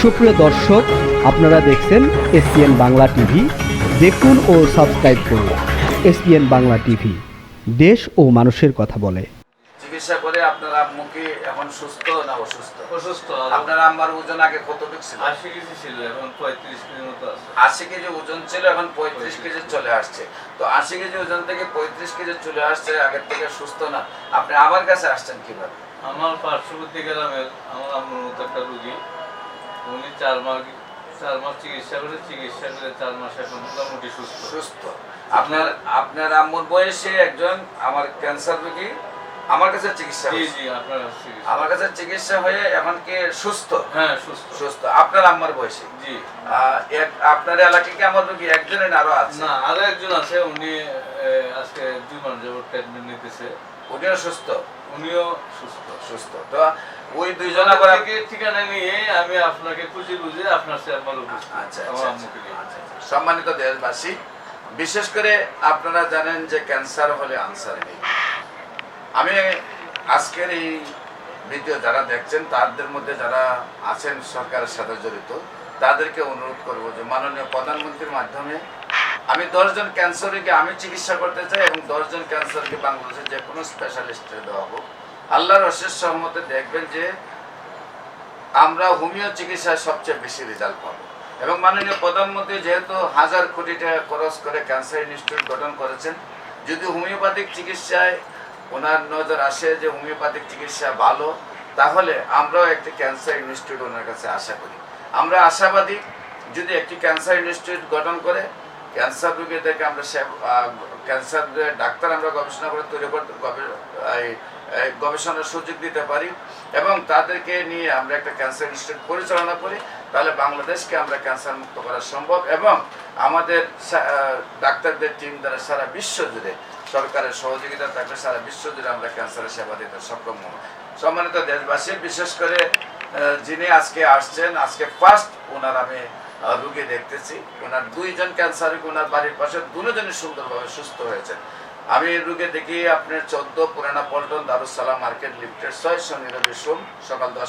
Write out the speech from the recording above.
সুপ্রিয় দর্শক আপনারা দেখছেন এসপিএন বাংলা টিভি। দেখুন ও সাবস্ক্রাইব করুন এসপিএন বাংলা টিভি। দেশ ও মানুষের কথা বলে। চিকিৎসা করে আপনার আম্মুকে এখন সুস্থ না অসুস্থ? অসুস্থ। আপনার আম্মার ওজন আগে কতটুকু ছিল? আশি কেজি ছিল এখন পঁয়ত্রিশ কেজির মতো আছে। আশি কেজি ওজন ছিল এখন পঁয়ত্রিশ কেজি চলে আসছে। তো আশি কেজি ওজন থেকে পঁয়ত্রিশ কেজি চলে আসছে আগের থেকে সুস্থ না? আপনি আমার কাছে আসছেন কীভাবে? আমার পার্শ্ববর্তী গ্রামের আমার আম্মুর মতো একটা রুগী চার মাস চার মাস চিকিৎসা করে চিকিৎসা করে চার মাস এখন মোটামুটি সুস্থ। সুস্থ। আপনার আপনার আম্মুর বয়সে একজন আমার ক্যান্সার রোগী আমার কাছে চিকিৎসা আমার কাছে চিকিৎসা হয়ে এখন কি সুস্থ? হ্যাঁ সুস্থ। সুস্থ। আপনার আম্মার বয়সে? জি। আপনার এলাকায় কি আমার রোগী একজনের আরও আছে? না আরও একজন আছে উনি আজকে দুই মাস যাবত ট্রিটমেন্ট নিতেছে। উনিও সুস্থ? উনিও সুস্থ। সুস্থ। তো ওই দুইজন আবার ঠিকানা নিয়ে আমি আপনাকে খুঁজে বুঝে আপনার চেম্বার আচ্ছা আচ্ছা, আচ্ছা, আচ্ছা। সম্মানিত দেশবাসী বিশেষ করে আপনারা জানেন যে ক্যান্সার হলে আনসার নেই। আমি আজকের এই ভিডিও যারা দেখছেন, তাদের মধ্যে যারা আছেন সরকারের সাথে জড়িত, তাদেরকে অনুরোধ করব যে মাননীয় প্রধানমন্ত্রীর মাধ্যমে আমি দশজন ক্যান্সারকে আমি চিকিৎসা করতে চাই এবং দশজন ক্যান্সারকে বাংলাদেশের যে কোনো স্পেশালিস্টে দেওয়া হোক। আল্লাহর অশেষ সহমতে দেখবেন যে আমরা হোমিও চিকিৎসায় সবচেয়ে বেশি রেজাল্ট পাবো। এবং মাননীয় প্রধানমন্ত্রী যেহেতু হাজার কোটি টাকা খরচ করে ক্যান্সার ইনস্টিটিউট গঠন করেছেন, যদি হোমিওপ্যাথিক চিকিৎসায় ওনার নজর আসে যে হোমিওপ্যাথিক চিকিৎসা ভালো, তাহলে আমরাও একটি ক্যান্সার ইনস্টিটিউট ওনার কাছে আশা করি। আমরা আশাবাদী যদি একটি ক্যান্সার ইনস্টিটিউট গঠন করে, ক্যান্সার রোগীদেরকে আমরা ক্যান্সার ডাক্তার আমরা গবেষণা করে তৈরি করতে গবেষণার সুযোগ দিতে পারি এবং তাদেরকে নিয়ে আমরা একটা ক্যান্সার ইনস্টিটিউট পরিচালনা করি, তাহলে বাংলাদেশকে আমরা ক্যান্সার মুক্ত করা সম্ভব এবং আমাদের ডাক্তারদের টিম দ্বারা সারা বিশ্ব জুড়ে, সরকারের সহযোগিতা থাকলে সারা বিশ্ব জুড়ে আমরা ক্যান্সারের সেবা দিতে সক্ষম হব। সম্মানিত দেশবাসী, বিশেষ করে যিনি আজকে আসছেন, আজকে ফার্স্ট ওনার আমি রুগী দেখতেছি। ওনার দুইজন ক্যান্সার ওনার বাড়ির পাশে দুজনই সুন্দরভাবে সুস্থ হয়েছে আমি এই রুগে দেখি আপনার চোদ্দ পুরানা পল্টন দারুসালাম মার্কেট লিমিটেড ছয় শনি রবি সোম সকাল দশ